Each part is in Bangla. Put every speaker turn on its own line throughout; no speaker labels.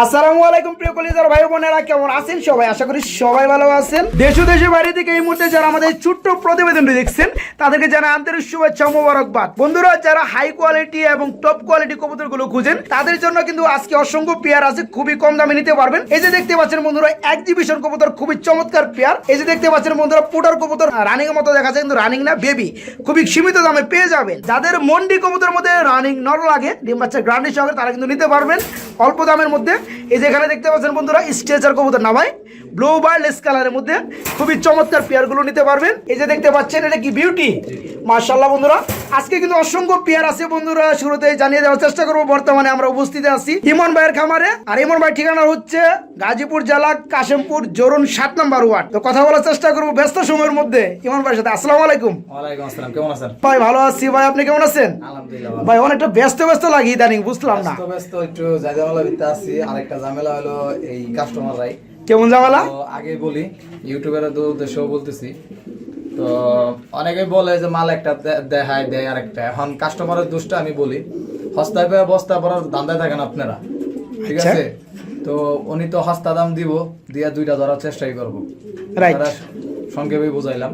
আসসালামু আলাইকুম কেমন আছেন সবাই? আশা করি সবাই ভালো আছেন। দেশ দেশের থেকে এই মুহূর্তে যারা আমাদের ছোট্ট দেখছেন, তাদেরকে মোবারকবাদ। বন্ধুরা, যারা হাই কোয়ালিটি এবং টপ কোয়ালিটি খুঁজেন, তাদের জন্য কিন্তু আজকে অসংখ্য পেয়ার আছে, খুবই কম দামে নিতে পারবেন। এই যে দেখতে পাচ্ছেন বন্ধুরা এক্সিবিশন কবুতর, খুবই চমৎকার পেয়ার এই যে দেখতে পাচ্ছেন বন্ধুরা, পুটার কবুতর রানিং এর মতো দেখা যায় কিন্তু রানিং না বেবি খুবই সীমিত দামে পেয়ে যাবেন। যাদের মন্ডি কবুতরের মধ্যে রানিং নর লাগে, ডিম বাচ্চা গ্রান্ডি সঙ্গে তারা কিন্তু নিতে পারবেন। অল্প দামের মধ্যে এই যে এখানে দেখতে পাচ্ছেন বন্ধুরা, স্ট্রেচার কবুতর না ভাই ব্লু বা লেস কালারের মধ্যে খুবই চমৎকার পেয়ারগুলো নিতে পারবেন। এই যে দেখতে পাচ্ছেন, এটা কি বিউটি মার্শাল্লাহ বন্ধুরা আজকে কিন্তু অসংখ্য পেয়ার আছে বন্ধুরা শুরুতে জানিয়ে দেওয়ার চেষ্টা করব বর্তমানে আমরা উপস্থিত আছি ইমন ভাইয়ের খামারে। আর ইমন ভাই ঠিকানা হচ্ছে গাজীপুর জেলা কাশিমপুর জোরন সাত নম্বর ওয়ার্ড। তো কথা বলার চেষ্টা করব ব্যস্ত সময়ের মধ্যে। ইমন ভাইয়ের সাথে আসসালামু আলাইকুম।
কেমন আছেন?
ভাই ভালো আছি। ভাই আপনি কেমন আছেন? ভাই অনেকটা ব্যস্ত ব্যস্ত লাগে ইদানিং বুঝলাম না।
ব্যস্ত একটু জায়গামেলা ভিতরে আছি। আরেকটা ঝামেলা হলো এই কাস্টমাররাই
কেমন
তো আগে বলি ইউটিউবের উদ্দেশ্যও বলতেছি। তো অনেকে বলে যে মাল একটা দেখায় দেয় আর একটা এখন কাস্টমারের দোষটা আমি বলি হস্তায় পেয়ে বস্তা পড়ার ধান্দায় থাকেন আপনারা ঠিক
আচ্ছা।
আছে? তো উনি তো হস্তা দাম দিব দিয়ে দুইটা ধরার চেষ্টাই করব। সংক্ষেপে বুঝাইলাম।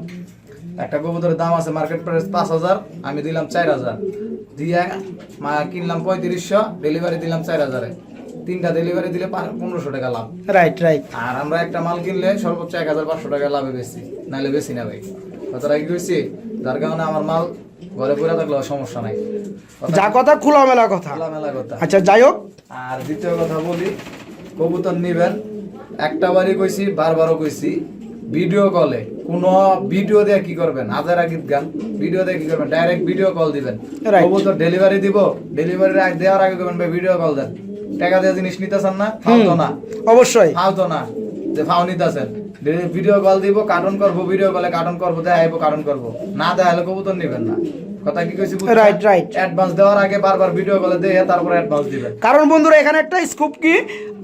একটা কবুতরের দাম আছে মার্কেট প্রাইস পাঁচ হাজার আমি দিলাম চার হাজার। দিয়ে মা কিনলাম পঁয়ত্রিশশো ডেলিভারি দিলাম চার হাজারে। তিনটা ডেলিভারি দিলে পনেরোশো টাকা লাভ।
রাইট রাইট
আর আমরা একটা মাল কিনলে সর্বোচ্চ এক হাজার পাঁচশো টাকা লাভে বেশি নাহলে বেশি না ভাই। কথাটা কি হয়েছে যার কারণে আমার মাল ঘরে পড়ে থাকলেও সমস্যা নাই।
যা কথা খোলামেলা কথা।
খোলামেলা কথা।
আচ্ছা যাই হোক।
আর দ্বিতীয় কথা বলি কবুতর নিবেন। একটা বারই কইছি বারবারও কইছি ভিডিও কলে কোন ভিডিও দিয়ে কি করবেন? হাজার গীত গান। ভিডিও দিয়ে কি করবেন? ডাইরেক্ট ভিডিও কল দিবেন. কবুতর ডেলিভারি দিব। ডেলিভারি দেওয়ার আগে করবেন ভাই ভিডিও কল দেন। টাকা দিয়ে জিনিস নিতেছেন না ফালতো না।
অবশ্যই।
ফালতো না। যে ফাও নিতেছেন। ভিডিও কল দিব কার্টুন করব ভিডিও কলে কার্টুন করব দেখাইবো কার্টুন করব। না দেখালে কবুতর নিবেন না। কথা কি কইছি
রাইট রাইট
অ্যাডভান্স দেওয়ার আগে বারবার ভিডিও কলে দিয়ে তারপর অ্যাডভান্স দিবেন।
কারণ বন্ধুরা এখানে একটা স্কুপ কি?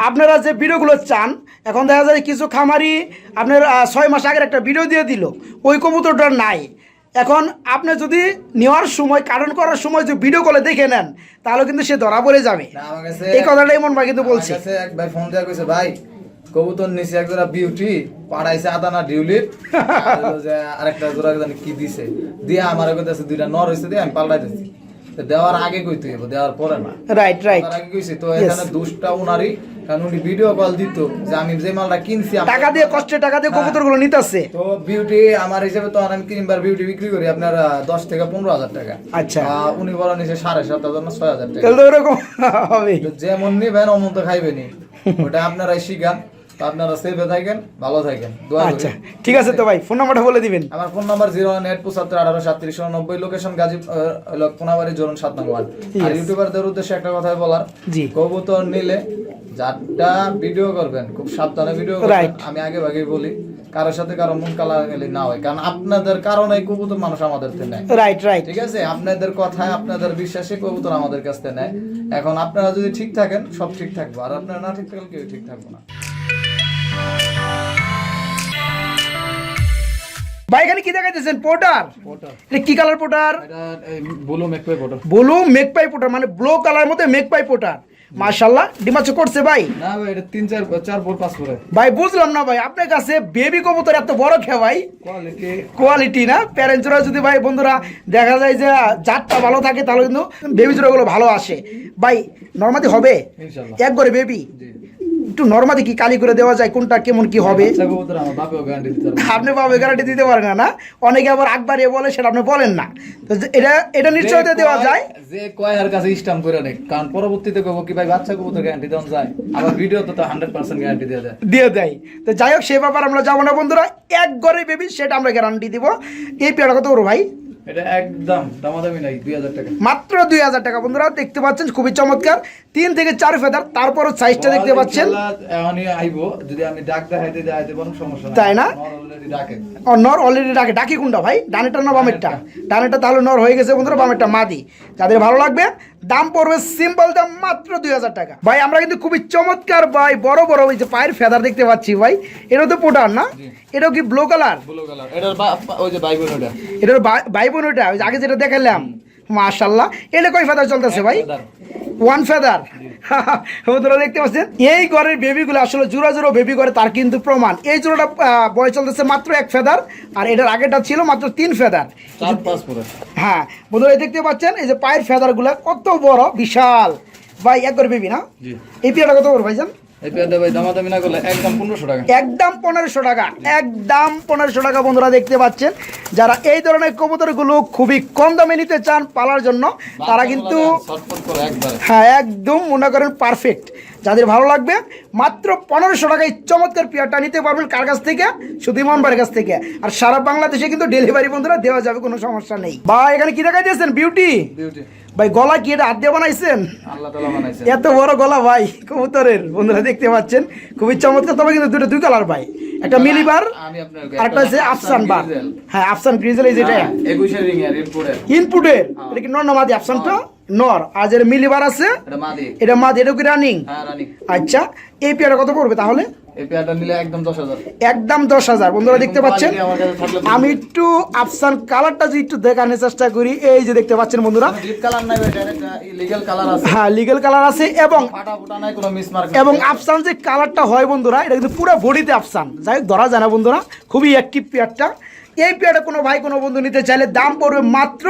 আপনারা যে ভিডিওগুলো চান এখন দেখা যায় কিছু খামারি আপনার ছয় মাস আগের একটা ভিডিও দিয়ে দিল। ওই কবুতরটা নাই। এখন আপনি যদি নেওয়ার সময় কারণ করার সময় যে ভিডিও কলে দেখে নেন তাহলে কিন্তু সে ধরা পড়ে যাবে। এই কথাটা এমন ভাই কিন্তু বলছে।
এক ভাই ফোন দেওয়া কইছে ভাই কবুতর নিছে এক জোড়া বিউটি পাড়াইছে আদানা ডিউলির আরেকটা জোড়া জানি কি দিছে? দিয়ে আমার কইতাছে দুইটা নর হইছে দিয়ে আমি পাল্টাই দিছি তো দেওয়ার আগে কইতে হইব দেওয়ার পরে না।
রাইট রাইট
আগে কইছি তো এখানে দুষ্টা কারণ উনি ভিডিও কল দিত যে আমি যে মালটা কিনছি
টাকা দিয়ে কষ্টে টাকা দিয়ে
হ্যাঁ।
কবুতরগুলো নিতেছে।
তো বিউটি আমার হিসেবে তো আমি বিউটি বিক্রি করি আপনার দশ থেকে পনেরো হাজার টাকা।
আচ্ছা।
উনি বড় নিছে সাড়ে সাত হাজার না ছয় হাজার টাকা।
তাহলে ওরকম হবে।
যেমন নিবেন অমন তো খাইবেনি ওটা আপনারাই শিখান। আপনারা সেফে থাকেন ভালো থাকেন।
আচ্ছা ঠিক আছে তো ভাই ফোন নাম্বারটা বলে দিবেন।
আমার phone number zero one eight পঁচাত্তর আঠারো সাতত্রিশ নব্বই লোকেশন গাজী কোনাবাড়ি জোরন সাত নম্বর আর. ইউটিউবারদের উদ্দেশ্যে একটা কথা বলার
জি।
কবুতর নিলে যারটা ভিডিও করবেন খুব সাবধানে ভিডিও করবেন। আমি আগে ভাগে বলি কারোর সাথে কারও মন কালা গেলে না হয়। কারণ আপনাদের কারণে কবুতর মানুষ আমাদের থেকে নেয়।
রাইট রাইট
ঠিক আছে? আপনাদের কথায় আপনাদের বিশ্বাসে কবুতর আমাদের কাছ থেকে নেয়। এখন আপনারা যদি ঠিক থাকেন সব ঠিক থাকব। আর আপনারা না ঠিক থাকলে কেউ ঠিক থাকব না।
ভাই এখানে কি দেখাইতেছেন? পোটার? এটা কি কালার পোটার?
বলো মেকপে ফটো
ব্লু মেকপাই পোটার মানে ব্লু কালার মধ্যে মেকপাই পোটার। মাশাল্লাহ ডিমাচো করছে ভাই।
না ভাই এটা তিন চার চার ফোর পাঁচ ফোরে
ভাই বুঝলাম না ভাই আপনার কাছে বেবি কবুতর এত বড় খেয়ে ভাই?
কোয়ালিটি
কোয়ালিটি না? প্যারেন্টসরা যদি ভাই বন্ধুরা দেখা যায় যে জাতটা ভালো থাকে তাহলে কিন্তু বেবি জোড়াগুলো ভালো আসে। ভাই নর্মালি হবে?
ইনশাআল্লাহ।
এক করে বেবি একটু নর্মাদি কি কালি করে দেওয়া যায় কোনটা কেমন কি হবে। আপনি পাবে গ্যারান্টি দিতে পারেন না অনেকে আবার আকবার এ বলে সেটা আপনি বলেন না। তো এটা এটা নিশ্চয়তা দেওয়া যায়।
যে কয় আর কাছে স্টাম্প করে নেই কারণ পরবর্তীতে কব কি ভাই বাচ্চা কবুতর গ্যারান্টি দেওয়া যায়। আবার ভিডিও তো হান্ড্রেড পার্সেন্ট গ্যারান্টি দেওয়া যায়।
দিয়ে দেয়। তো যাই হোক সে ব্যাপার আমরা যাব না বন্ধুরা। এক ঘরে বেবি সেটা আমরা গ্যারান্টি দিব। এই পেয়ারা কত করব ভাই?
এটা একদম দামাদামি নাই দুই হাজার টাকা।
মাত্র দুই হাজার টাকা। বন্ধুরা দেখতে পাচ্ছেন খুবই চমৎকার। তিন থেকে চার ফেদার তারপরও সাইজটা দেখতে পাচ্ছেন।
এখনই আইবো যদি আমি ডাক দেখাইতে দেখাইতে পারো সমস্যা
তাই না? নর অলরেডি ডাকে। ডাকি। কোনটা ভাই? না বামেরটা? তাহলে নর হয়ে গেছে বন্ধুরা বামেরটা মাদি। যাদের ভালো লাগবে দাম পড়বে সিম্পল দাম মাত্র দুই হাজার টাকা। ভাই আমরা কিন্তু খুবই চমৎকার ভাই বড় বড় ওই যে পায়ের ফেদার দেখতে পাচ্ছি ভাই। এটা তো পোটার না? এটাও কি ব্লু কালার
ব্লু কালার এটার ওই যে
এটার বোন ওটা ওই আগে যেটা দেখালাম মাশাল্লাহ। এটা কয় ফেদার চলতেছে ভাই? ওয়ান ফেদার বন্ধুরা দেখতে পাচ্ছেন? এই ঘরের বেবিগুলো আসলে জোড়া জোড়া বেবি করে তার কিন্তু প্রমাণ। এই জোড়াটা বয় চলতেছে মাত্র এক ফেদার আর এটার আগেটা ছিল মাত্র তিন ফেদার হ্যাঁ বন্ধুরা দেখতে পাচ্ছেন এই যে পায়ের ফেদারগুলো কত বড় বিশাল। ভাই এক করে বেবি না? এই পিয়াটা কত বড় ভাইজান?
একদম পনেরোশো টাকা।
একদম পনেরোশো টাকা বন্ধুরা দেখতে পাচ্ছেন। যারা এই ধরনের কবুতরগুলো খুবই কম দামে নিতে চান পালার জন্য তারা কিন্তু হ্যাঁ একদম মনে করেন পারফেক্ট যাদের ভালো লাগবে মাত্র পনেরোশো টাকায় চমৎকার পেয়ারটা নিতে পারবেন কার কাছ থেকে? শুধু ইমানবাড়ির কাছ থেকে। আর সারা বাংলাদেশে কিন্তু ডেলিভারি বন্ধুরা দেওয়া যাবে কোনো সমস্যা নেই। বা এখানে কি দেখাই দিয়েছেন বিউটি
বিউটি
ভাই গলা কি এটা হাত দিয়ে বানাইছেন। এত বড় গলা ভাই কবুতরের বন্ধুরা দেখতে পাচ্ছেন। খুবই চমৎকার তবে কিন্তু দুটো দুই কালার ভাই। একটা মিলিবার আর একটা হচ্ছে আফসান বার হ্যাঁ আফসান গ্রিজেল এই যেটা।
ইনপুটের
ইনপুটের এটা কি নর আফসানটা নর আর যেটা মিলিবার আছে
এটা মাদি।
এটা কি রানিং?
হ্যাঁ
আচ্ছা এই পেয়ারা কত পড়বে তাহলে?
একদম দশ হাজার।
বন্ধুরা দেখতে পাচ্ছেন? আমি একটু আফসান কালারটা যদি একটু দেখানোর চেষ্টা করি এই যে দেখতে পাচ্ছেন বন্ধুরা।
ডিপ কালার
হ্যাঁ লিগেল কালার আছে এবং এবং আফসান যে কালারটা হয় বন্ধুরা এটা কিন্তু পুরো বডিতে আফসান যাই হোক ধরা যায় না বন্ধুরা। খুবই অ্যাক্টিভ পেয়ারটা। এই পেয়ারটা কোনো ভাই কোনো বন্ধু নিতে চাইলে দাম পড়বে মাত্র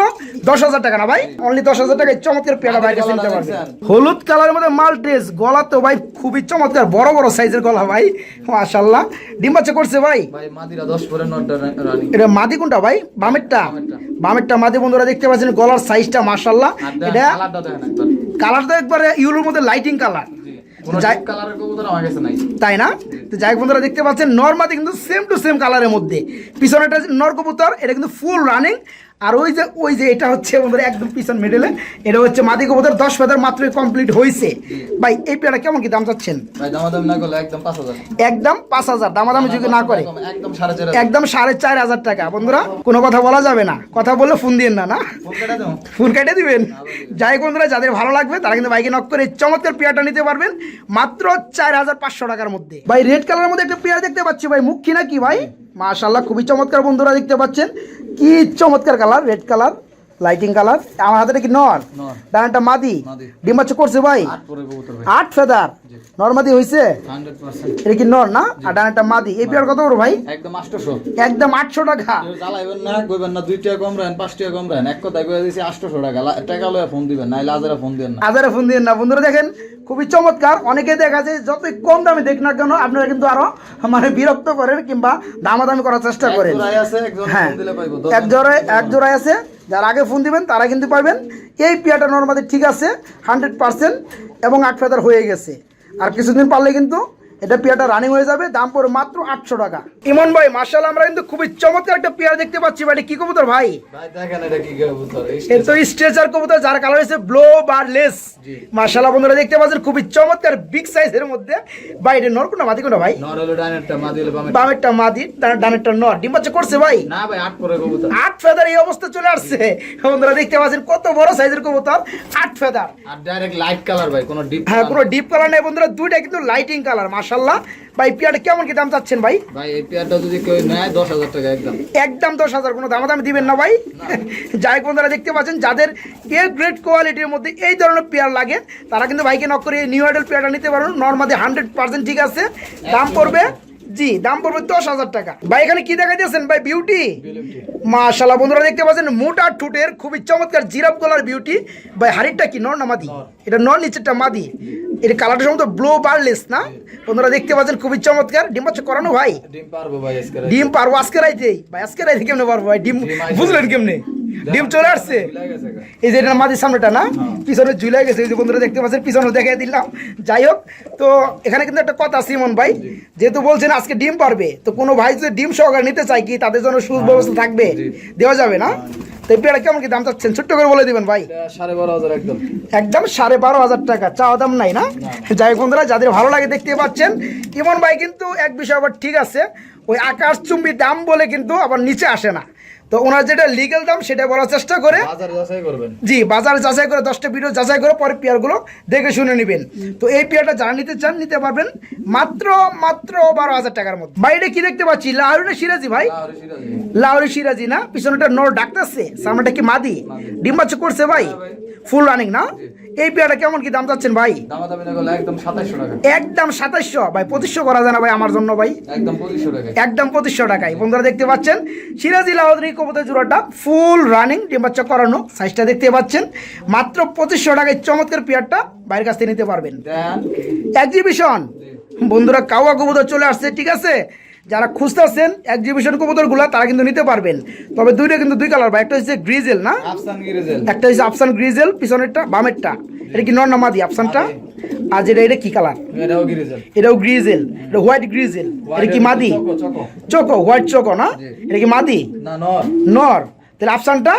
দশ হাজার টাকা না ভাই? অনলি দশ হাজার টাকায় চমৎকার পেয়ারটা ভাই কাছে নিতে পারবে। হলুদ কালারের মধ্যে মাল ড্রেস গলা তো ভাই খুবই চমৎকার বড় বড় সাইজের গলা ভাই। মাশাল্লাহ ডিম বাচ্চা করছে ভাই?
ভাই মাদিরা দশ পরে নটটা রানি
এটা মাদি কোনটা ভাই? বামেরটা?
বামেরটা।
বামেরটা মাদি বন্ধুরা দেখতে পাচ্ছেন গলার সাইজটা মাশাল্লাহ এটা
কালারটা দেখেন একবার।
কালারটা একবারে ইউরোর মধ্যে লাইটিং কালার তাই না? তো যাই বন্ধুরা দেখতে পাচ্ছেন নর্মাতে কিন্তু সেম টু সেম কালারের মধ্যে। পিছনেটা নর কবুতর এটা কিন্তু ফুল রানিং আর ওই যে ওই যে এটা হচ্ছে বন্ধুরা একদম পিছন মেডেলে এটা হচ্ছে মাদি কবুতর দশ ফেদার মাত্রই কমপ্লিট হয়েছে ভাই এই পেয়ারা কেমন কি দাম চাচ্ছেন?
একদম পাঁচ হাজার।
হাজার দামাদামি যদি না করে।
একদম- সাড়ে চার হাজার।
হাজার টাকা। বন্ধুরা কোনো কথা বলা যাবে না। কথা বললে ফোন দিন না না?
ফোন কেটে
ফুল কেটে দিবেন? যাই বন্ধুরা যাদের ভালো লাগবে তারা কিন্তু বাইকে নক করে চমৎকার পেয়ারটা নিতে পারবেন। মাত্র চার হাজার পাঁচশো টাকার মধ্যে। ভাই রেড কালারের মধ্যে একটা পেয়ার দেখতে পাচ্ছি ভাই। মুখ কি না কি ভাই? মাশাল্লাহ খুবই চমৎকার বন্ধুরা দেখতে পাচ্ছেন। কি চমৎকার colour red colour lighting colour আমার হাতে কি নর। ডানটা মাদি?
মাদি।
ডিম বাচ্চা করছে ভাই?
আট
ফেদার। নর্মাদি হয়েছে এটা কি নর না? আর ডানটা মাদি। এই পেয়ার কত বড় ভাই?
একদম আটশোশো
একদম আটশো টাকা।
কেউ জ্বালাইবেন না কইবেন না টাকা কম রাখেন টাকা কম রাখেন। এক টাকা। টাকা লয়ে ফোন দিবেন ফোন দিবেন না।
ফোন দিন না। বন্ধুরা দেখেন খুবই চমৎকার। অনেকে দেখা যায় যতই কম দামে দেখ না কেন আপনারা কিন্তু আরও মানে বিরক্ত করেন কিংবা দামাদামি করার চেষ্টা
এক
করেন।
জোড়ায় আছে
হ্যাঁ। এক জোড়ায় এক জোড়ায় আছে। যারা আগে ফোন দিবেন তারা কিন্তু পাবেন এই পিয়াটা নর্মালি ঠিক আছে হান্ড্রেড পারসেন্ট এবং আট ফেদার হয়ে গেছে। আর কিছুদিন পারলে কিন্তু এটা পেয়ারটা রানিং হয়ে যাবে দাম পড়ে মাত্র আটশো টাকা। ইমন ভাই মার্শাল আমরা কিন্তু খুবই চমৎকার একটা পেয়ার দেখতে পাচ্ছি এটা কি কবুতর ভাই? তো স্ট্রেচার কবুতর যার কালার হয়েছে ব্লো বার লেস
জি।
মার্শাল্লাহ বন্ধুরা দেখতে পাচ্ছেন খুবই চমৎকার বিগ সাইজের মধ্যে। ভাই এটা নর কোনটা মাদি কোনটা ভাই? বামেরটা। মাদি ডানেরটা নর। ডিম বাচ্চা করছে ভাই?
না ভাই আট পরে কবুতর।
আট ফেদার এই অবস্থা চলে আসছে। বন্ধুরা দেখতে পাচ্ছেন কত বড় সাইজের কবুতর। আট ফেদার।
আর ডাইরেক্ট লাইট কালার ভাই কোনো ডিপ
হ্যাঁ পুরো ডিপ কালার নেই বন্ধুরা দুইটা কিন্তু লাইটিং কালার মার্শাল্লাহ ভাই পেয়ারটা কেমন কি দাম চাচ্ছেন ভাই?
ভাই এই পেয়ারটা যদি কেউ নেয় দশ হাজার টাকা একদম।
একদম দশ হাজার কোনো দামাদামি দিবেন না ভাই। যাই বন্ধুরা দেখতে পাচ্ছেন যাদের এ গ্রেড কোয়ালিটির মধ্যে এই ধরনের পেয়ার লাগে তারা কিন্তু ভাইকে নক করে নিউ আইডল পেয়ারটা নিতে পারুন। নর্মালি হান্ড্রেড পার্সেন্ট ঠিক আছে। দাম পড়বে জি দাম পড়বে দশ হাজার টাকা। ভাই এখানে কি দেখা দিয়েছেন ভাই বিউটি মাশাল্লাহ বন্ধুরা দেখতে পাচ্ছেন মোটা ঠুটের খুবই চমৎকার জিরাপ গলার বিউটি ভাই হাড়িটা কি নর না মাদি? এটা নর নিচেরটা মাদি। এটা কালারটা সম্ভবত ব্লো বারলেস না? বন্ধুরা দেখতে পাচ্ছেন খুবই চমৎকার। ডিম বাচ্চা করানো ভাই?
ডিম পারব ভাই আজকে
ডিম পারব আজকে রাইতেই। ভাই আজকে রাইতে কেমনে পারব ভাই? ডিম। বুঝলেন কেমনে? ডিম চলে আসছে। এই যে এটা মাটির সামনেটা না? পিছনে ঝুলে গেছে। এই যে বন্ধুরা দেখতে পাচ্ছেন পিছনে দেখে দিলাম। যাই হোক তো এখানে কিন্তু একটা কথা সিমন ভাই যেহেতু বলছেন আজকে ডিম পারবে তো কোনো ভাই যদি ডিম সহকারে নিতে চাই কি তাদের জন্য সুব্যবস্থা থাকবে? দেওয়া যাবে না? তো পেয়ারা কেমন কি দাম চাচ্ছেন? ছোট্ট করে বলে দিবেন ভাই।
সাড়ে বারো হাজার একদম।
একদম সাড়ে বারো হাজার টাকা চাওয়া দাম নাই না। যাই হোক বন্ধুরা যাদের ভালো লাগে দেখতে পাচ্ছেন ইমন ভাই কিন্তু এক বিষয় আবার ঠিক আছে ওই আকাশ চুম্বি দাম বলে কিন্তু আবার নিচে আসে না। তো ওনার যেটা লিগেল দাম সেটা বলার চেষ্টা করে জি বাজার যাচাই করে দশটা ভিডিও যাচাই করে পরে পেয়ারগুলো দেখে শুনে নেবেন। তো এই পেয়ারটা যারা নিতে চান নিতে পারবেন মাত্র মাত্র বারো হাজার টাকার মধ্যে। বাইরে কি দেখতে পাচ্ছি? লাউরি না সিরাজি ভাই?
লাহোরি সিরাজি।
লাউরি সিরাজি না? পিছনেটা নর ডাকতেছে সামনেটা কি মাদি? ডিম বাচ্চা করছে ভাই? ফুল রানিং না? এই পেয়ারটা কেমন কি দাম চাচ্ছেন ভাই?
একদম সাতাশশো টাকা।
একদম ভাই পঁচিশশো করা যায় না ভাই আমার জন্য ভাই।
একদম পঁচিশশো টাকা
একদম পঁচিশশো টাকায়। বন্ধুরা দেখতে পাচ্ছেন সিরাজি লাহোদ্রি কবুতর জোড়াটা ফুল রানিং ডিম করানো সাইজটা দেখতে পাচ্ছেন। মাত্র পঁচিশশো টাকায় চমৎকার পেয়ারটা বাইরের কাছ থেকে নিতে পারবেন। এক্সিবিশন বন্ধুরা কাওয়া কবুতর চলে আসছে ঠিক আছে? যারা খুঁজতেছেন এক্সিবিশন কবুতরগুলো তারা কিন্তু নিতে পারবেন। তবে দুইটা কিন্তু দুই কালার বা একটা হচ্ছে গ্রিজেল না? একটা হচ্ছে আফসান গ্রিজেল পিছনেরটা বামেরটা। এটা কি নর নামাদি আফসানটা আর যেটা এটা কি কালার
এটাও গিরিজেল
এটা হোয়াইট গ্রিজেল এটা কি মাদি?
চকো,
হোয়াইট চোকো না? এটা কি মাদি?
নর।
নর। তাহলে আফসানটা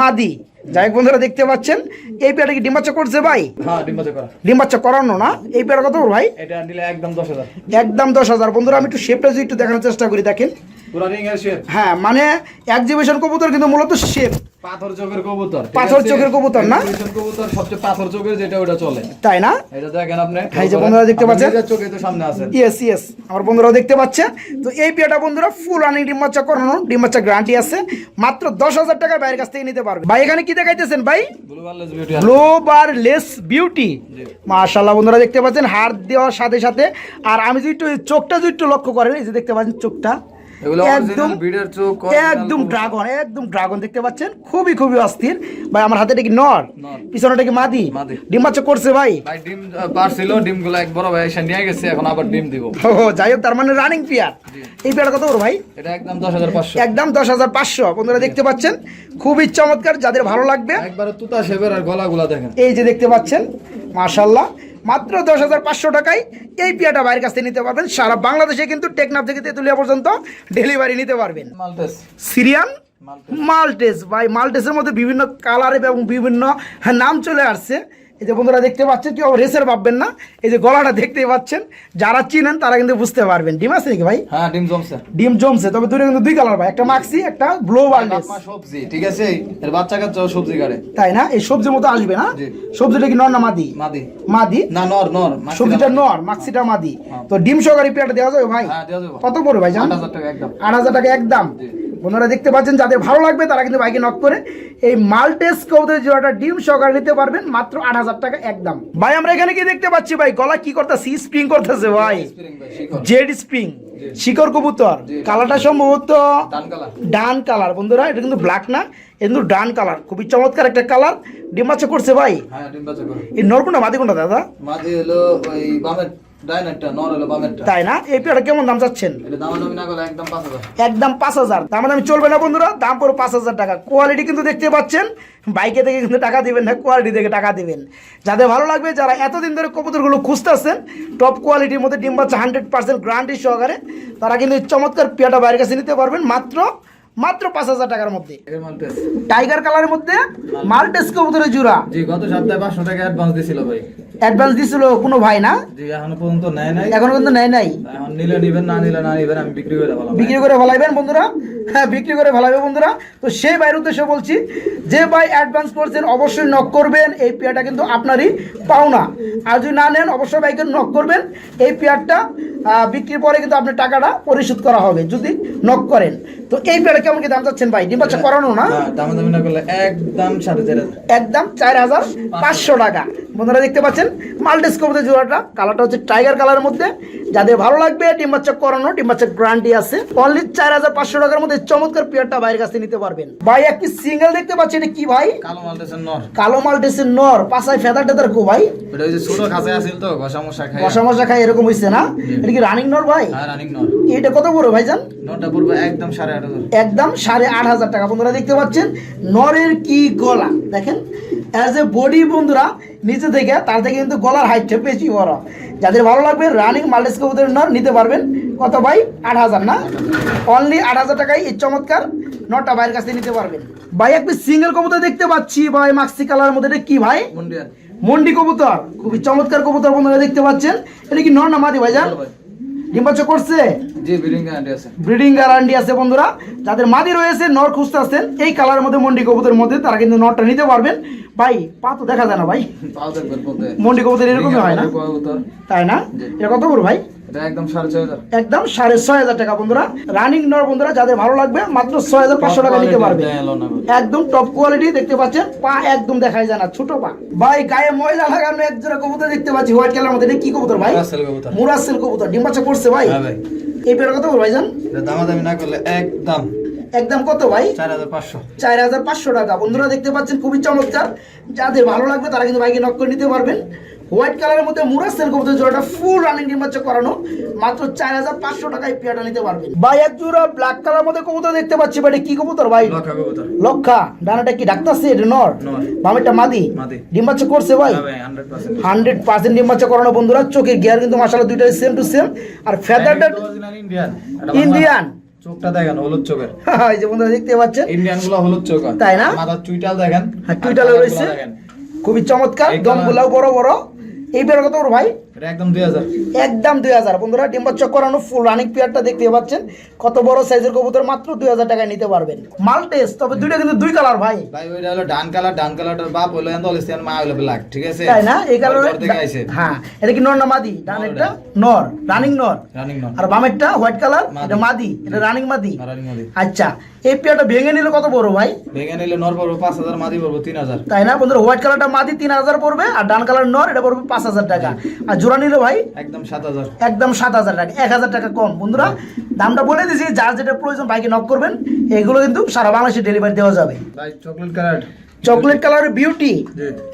মাদি।
যাই বন্ধুরা দেখতে পাচ্ছেন এই পেয়ারটা কি ডিম বাচ্চা করছে ভাই?
হ্যাঁ ডিম বাজা করা।
ডিম বাচ্চা করানো না? এই পেয়ারটা কত ভাই?
এটা নিলে একদম দশ হাজার।
একদম দশ হাজার। বন্ধুরা আমি একটু শেপটা যদি একটু দেখানোর চেষ্টা করি দেখেন। হ্যাঁ মানে এক্সিবিশন কবুতর কিন্তু মূলত শেপ
পাথর চোখের কবুতর
পাথর
আছে?
চোখের কবুতর না?
কবুতর সবচেয়ে পাথর চোখের যেটা ওটা চলে।
তাই না?
এটা দেখেন আপনি
এই যে বন্ধুরা দেখতে পাচ্ছেন?
চোখে তো সামনে আছেন।
ইয়েস ইয়েস আমার বন্ধুরাও দেখতে পাচ্ছে তো এই পেয়ারটা বন্ধুরা ফুল রানিং ডিম বাচ্চা করানো ডিম বাচ্চা গ্যারান্টি আছে। মাত্র দশ হাজার টাকার বাইরের কাছ থেকে নিতে পারবে। ভাই এখানে কি দেখাইতেছেন ভাই?
ব্লু
গ্লোবার লেস বিউটি মাশাল্লাহ বন্ধুরা দেখতে পাচ্ছেন হার দেওয়ার সাথে সাথে। আর আমি যদি একটু চোখটা যদি একটু লক্ষ্য করেন এই যে দেখতে পাচ্ছেন চোখটা। একদম
অরিজিনাল বিডের চোখ original
একদম ড্রাগন একদম ড্রাগন দেখতে পাচ্ছেন। খুবই খুবই অস্থির। ভাই আমার হাতে কি নর?
নর।
পিছনেটা কি মাদি?
মাদি।
করছে ভাই।
ভাই ডিম পারছিল ডিম এক বড় ভাই এসে নিয়ে গেছে এখন আবার ডিম দিব।
ও যাই হোক তার মানে রানিং পেয়ার এই কত বড় ভাই?
এটা একদম
বন্ধুরা দেখতে পাচ্ছেন? খুবই চমৎকার যাদের ভালো লাগবে।
একবারে তুতা আর গলাগুলা দেখেন।
এই যে দেখতে পাচ্ছেন মাশাল্লাহ মাত্র দশ হাজার পাঁচশো টাকায় এই পিয়াটা বাইরের কাছ থেকে নিতে পারবেন। সারা বাংলাদেশে কিন্তু টেকনাফ থেকে তেঁতুলিয়া পর্যন্ত ডেলিভারি নিতে পারবেন। সিরিয়ান?
মালটেস
ভাই মাল্টেসের মধ্যে বিভিন্ন কালার এবং বিভিন্ন নাম চলে আসছে। এই যে বন্ধুরা দেখতে পাচ্ছেন কেউ রেসের ভাববেন না। এই যে গলাটা দেখতে পাচ্ছেন যারা চিনেন তারা কিন্তু বুঝতে পারবেন। ডিম আছে নাকি ভাই?
হ্যাঁ ডিম জমছে।
ডিম জমছে তবে দুটো কিন্তু দুই কালার ভাই একটা মাক্সি একটা ব্লো
মা সবজি ঠিক আছে? এর বাচ্চা কাচ্চা সবজি কাটে।
তাই না? এই সবজির মতো আসবে না? সবজিটা কি নর না মাদি?
মাদি।
মাদি?
না নর নর
সবজিটা নর মাক্সিটা মাদি। তো ডিম সহকারী পেয়ারটা দেওয়া যাবে ভাই?
হ্যাঁ
কত পড়বে ভাই জান?
আট হাজার টাকা একদম।
আট হাজার টাকা একদম। বন্ধুরা দেখতে পাচ্ছেন যাদের ভালো লাগবে তারা কিন্তু বাইকে নক করে এই মাল্টেস কৌদের জোড়াটা ডিম সহকারে নিতে পারবেন মাত্র আট হাজার টাকা একদম। ভাই আমরা এখানে কি দেখতে পাচ্ছি ভাই? গলা কি করতেছি? স্প্রিং করতেছে ভাই। জেড স্প্রিং শিকর কবুতর। কালারটা সম্ভবত
ডান কালার।
বন্ধুরা এটা কিন্তু ব্ল্যাক না কিন্তু ডান কালার। খুবই চমৎকার একটা কালার। ডিম বাচ্চা করছে ভাই।
হ্যাঁ ডিম করে
এই নরকুন্ডা মাদি কোনটা দাদা।
মাদি হলো ওই বামের ডাইনারটা নর হলো বামেরটা।
তাই না? এই পেয়ারটা কেমন দাম চাচ্ছেন?
এটা দামাদামি না করলে একদম পাঁচ হাজার।
একদম পাঁচ হাজার। দাম দামি চলবে না বন্ধুরা দাম পড়ো পাঁচ হাজার টাকা। কোয়ালিটি কিন্তু দেখতে পাচ্ছেন বাইকে থেকে কিন্তু টাকা দিবেন না কোয়ালিটি থেকে টাকা দিবেন। যাদের ভালো লাগবে যারা এতদিন ধরে কবুতরগুলো খুঁজতেছেন টপ কোয়ালিটির মধ্যে ডিম বাচ্চা হান্ড্রেড পার্সেন্ট গ্যারান্টি সহকারে তারা কিন্তু চমৎকার পেয়াটা বাইরের কাছে নিতে পারবেন। মাত্র মাত্র পাঁচ হাজার টাকার মধ্যে। টাইগার কালারের মধ্যে মাল্টেস কবুতরের জোড়া
জি গত সপ্তাহে পাঁচশো টাকা অ্যাডভান্স দিছিল ভাই।
অ্যাডভান্স দিছিল কোনো ভাই না?
জি এখনও পর্যন্ত নেয় নাই।
এখনও কিন্তু নেয় নাই?
এখন নিলে নিবেন না নিলে না নিবেন আমি বিক্রি করে ভালো
বিক্রি করে ফেলাইবেন বন্ধুরা? হ্যাঁ বিক্রি করে ফেলাইবে বন্ধুরা। তো সেই উদ্দেশ্যে বলছি যে ভাই অ্যাডভান্স করছেন অবশ্যই নক করবেন। এই পেয়ারটা কিন্তু আপনারই পাওনা। আর যদি না নেন অবশ্যই বাইকে নক করবেন। এই পেয়ারটা বিক্রির পরে কিন্তু আপনার টাকাটা পরিশোধ করা হবে যদি নক করেন। তো এই পেয়ারটা কেমন কি দাম চাচ্ছেন ভাই? ডিম বাচ্চা করানো না?
হ্যাঁ দামাদামি না করলে একদম সাড়ে চার হাজার।
একদম চার হাজার পাঁচশো টাকা। বন্ধুরা দেখতে পাচ্ছেন মাল্টিস কবুতর জোড়াটা। কালারটা হচ্ছে টাইগার কালারের মধ্যে। যাদের ভালো লাগবে ডিম বাচ্চা করানো ডিম বাচ্চা গ্যারান্টি আছে। অনলি চার হাজার পাঁচশো টাকার মধ্যে চমৎকার পেয়ারটা বাইরের কাছে নিতে পারবেন। ভাই একটি সিঙ্গেল দেখতে পাচ্ছি এটা কি ভাই?
কালো মালটেসের নর।
কালো মাল্টিসের নর। পাশায় ফেদার টেদার কো ভাই?
ওটা ওই যে ছোট খাঁচা আছিল তো ঘষা মশা
মশা মশা খায় এরকম হয়েছে না? এটা কি রানিং নর ভাই?
হ্যাঁ রানিং নর।
এটা কত বড় ভাইজান?
নটা পড়বে একদম সাড়ে আট হাজার।
একদম সাড়ে আট হাজার টাকা। বন্ধুরা দেখতে পাচ্ছেন নরের কি গলা। দেখেন অ্যাজ এ বডি বন্ধুরা নিচে থেকে তার থেকে কিন্তু গলার হাইটটা বেশি বড়। যাদের ভালো লাগবে রানিং মাল্টিস কবুতরের নর নিতে পারবেন। কত ভাই? আট হাজার না? অনলি আট হাজার টাকায় এই চমৎকার নটা ভাইয়ের কাছে নিতে পারবেন। ভাই একটি সিঙ্গেল কবুতর দেখতে পাচ্ছি। ভাই মাক্সি কালার মধ্যে এটা কি ভাই? মন্ডি কবুতর। খুবই চমৎকার কবুতর বন্ধুরা দেখতে পাচ্ছেন। এটা কি নর না মাদি ভাইজান? ডিম বাচ্চা করছে?
জি ব্রিডিং গ্যারান্টি আছে।
ব্রিডিং গ্যারান্টি আছে বন্ধুরা। যাদের মাদি রয়েছে নর খুঁজতে আছেন এই কালারের মধ্যে মন্ডি কবুতরের মধ্যে তারা কিন্তু নরটা নিতে পারবেন। ভাই পা তো দেখা যায় না ভাই। মন্ডি কবুতর এরকমই হয় না। তাই না। এটা কত করে ভাই?
একদম সাড়ে ছয় হাজার।
টাকা বন্ধুরা। রানিং নর বন্ধুরা যাদের ভালো লাগবে মাত্র ছয় হাজার পাঁচশো টাকা নিতে পারবে। একদম টপ কোয়ালিটি দেখতে পাচ্ছেন? পা একদম দেখাই যায় না ছোট পা। ভাই গায়ে ময়লা লাগানো এক জোড়া কবুতর দেখতে পাচ্ছি হোয়াইট কালার মধ্যে। এটা কি কবুতর ভাই? মুরাসেল কবুতর। ডিম বাচ্চা করছে ভাই?
হ্যাঁ
এই পেয়ার কত ভাই জান
দামাদামি না করলে একদম।
একদম কত ভাই?
চার হাজার পাঁচশো।
চার হাজার পাঁচশো টাকা। বন্ধুরা দেখতে পাচ্ছেন খুবই চমৎকার। যাদের ভালো লাগবে তারা কিন্তু বাইকে নক করে নিতে পারবেন। হোয়াইট কালারের মধ্যে মুরাসেল কবুতর জোড়াটা ফুল রানিং নির্বাচন করানো। মাত্র চার হাজার পাঁচশো টাকায় পেয়ারটা নিতে পারবেন। ভাই এক জোড়া ব্ল্যাক কালার মধ্যে কবুতর দেখতে পাচ্ছি ভাই কি কবুতর ভাই?
লক্ষা
ডানাটা কি ডাক্তারছে এটা নর। বামেরটা মাদি?
মাদি।
ডিম বাচ্চা করছে ভাই?
হান্ড্রেড পার্সেন্ট
ডিম বাচ্চা করানো বন্ধুরা চোখের গিয়ার কিন্তু মাসালা দুইটাই সেম টু সেম আর ফেদারটা
ইন্ডিয়ান
ইন্ডিয়ান
চোখটা দেখেন হলুদ চোখের।
এই যে বন্ধুরা দেখতে পাচ্ছেন।
ইন্ডিয়ানগুলো হলুদ চোখ
তাই না?
মাথার চুইটাল দেখেন।
হ্যাঁ, চুইটালে রয়েছে। খুবই চমৎকার। দম গুলাও বড় বড়। এই বের কত বড় ভাই।
একদম দুই হাজার।
বন্ধুরা ডিম্বার করানো ফুল রানিং পেয়ারটা দেখতে পাচ্ছেন। কত বড় সাইজের কবুতর মাত্র দুই হাজার টাকায় নিতে পারবেন। মালটেস তবে দুইটা কিন্তু দুই কালার ভাই।
ভাই ওইটা হলো ডান কালার ডান কালারটার বাপ হলো এন্দলিস্তান মা হলো ব্ল্যাক ঠিক আছে?
তাই না? এই কালার
থেকে আইছে।
হ্যাঁ এটা কি নর না মাদি? ডান
নর
একটা? নর রানিং নর।
রানিং নন
আর বামেরটা হোয়াইট কালার
মাদি।
এটা মাদি এটা রানিং মাদি।
রানিং মধ্যে
আচ্ছা এই পেয়ারটা ভেঙে নিলে কত বড় ভাই?
ভেঙে নিলে নর পড়ব পাঁচ হাজার মাদি পড়ব তিন হাজার।
তাই না? বন্ধুরা হোয়াইট কালারটা মাদি তিন হাজার পড়বে আর ডান কালার নর এটা পড়বে পাঁচ হাজার টাকা। আর জোড়া নিলে ভাই?
একদম সাত হাজার।
একদম সাত হাজার টাকা এক হাজার টাকা কম। বন্ধুরা দামটা বলে দিয়েছি যার যেটা প্রয়োজন ভাইকে নক করবেন এগুলো কিন্তু সারা বাংলাদেশে ডেলিভারি দেওয়া যাবে।
ভাই চকলেট কালার
চকলেট কালারের বিউটি?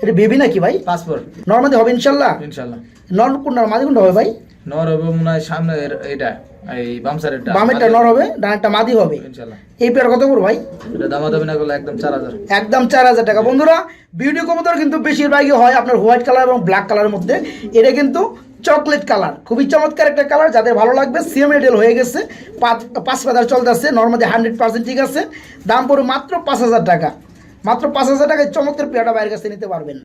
এটা বেবি নাকি ভাই?
পাসপোর্ট
নর্মাদি হবে ইনশাল্লাহ?
ইনশাল্লাহ।
নর কোনটা মাদি কোনটা হবে ভাই?
নর হবে মনে হয় সামনে এটা এই বামসারের
বামেরটা নর হবে ডানটা মাদি হবে।
ইনশাল্লাহ।
এই পেয়ার কত করব ভাই?
এটা দামা দামি না করলে একদম চার হাজার।
একদম চার হাজার টাকা। বন্ধুরা বিউটি কবুতর কিন্তু বেশিরভাগই হয় আপনার হোয়াইট কালার এবং ব্ল্যাক কালারের মধ্যে। এটা কিন্তু চকলেট কালার খুবই চমৎকার একটা কালার যাদের ভালো লাগবে সেম এডেল হয়ে গেছে। পাঁচ পাঁচ পাতার চলতেছে। নর্মালি হান্ড্রেড পার্সেন্ট ঠিক আছে। দাম পড়বে মাত্র পাঁচ হাজার টাকা। মাত্র পাঁচ হাজার টাকায় চমৎকার পেয়ারটা বাইরের কাছে নিতে পারবেন।